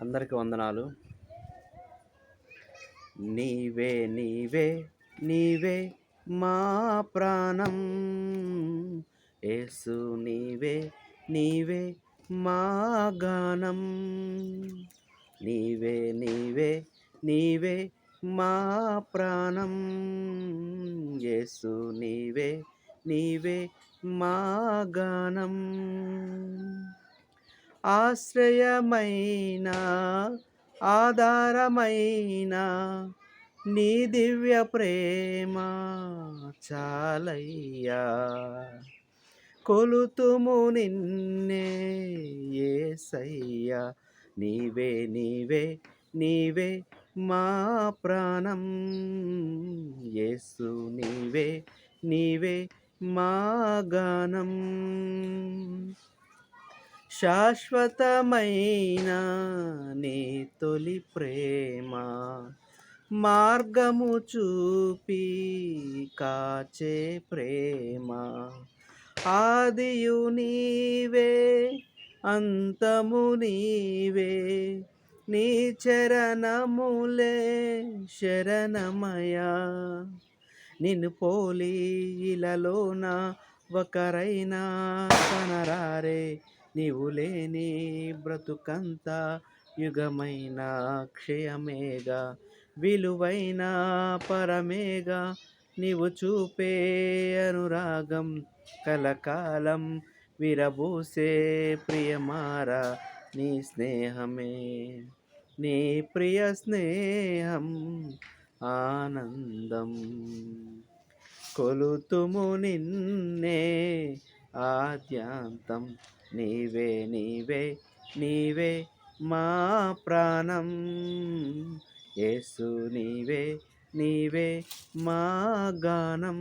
అందరికి వందనాలు. నీవే నీవే నీవే మా ప్రాణం. ఏసు నీవే నీవే మా గానం. నీవే నీవే నీవే మా ప్రాణం. యేసు నీవే నీవే మా గానం. ఆశ్రయమైన ఆధారమైన నీ దివ్య ప్రేమ చాలయ్యా. కొలుతుము నిన్నే ఏసయ్యా. నీవే నీవే నీవే మా ప్రాణం. యేసు నీవే నీవే మా గానం. శాశ్వతమైన నీ తొలి ప్రేమ మార్గము చూపి కాచే ప్రేమ. ఆదియు నీవే అంతము నీవే నీ చరణములే శరణమయా. నిన్ను పోలి ఇలలోన ఒకరైనా కనరారే నీవు లేని బ్రతుకంత యుగమైన క్షయమేగా విలువైన పరమేగా నీవు చూపే అనురాగం కలకాలం విరబూసే ప్రియమారా నీ స్నేహమే. నీ ప్రియ స్నేహం ఆనందం. కొలుతుము నిన్నే ఆద్యాంతం. నీవే నీవే నీవే మా ప్రాణం. యేసు నీవే నీవే మా గానం.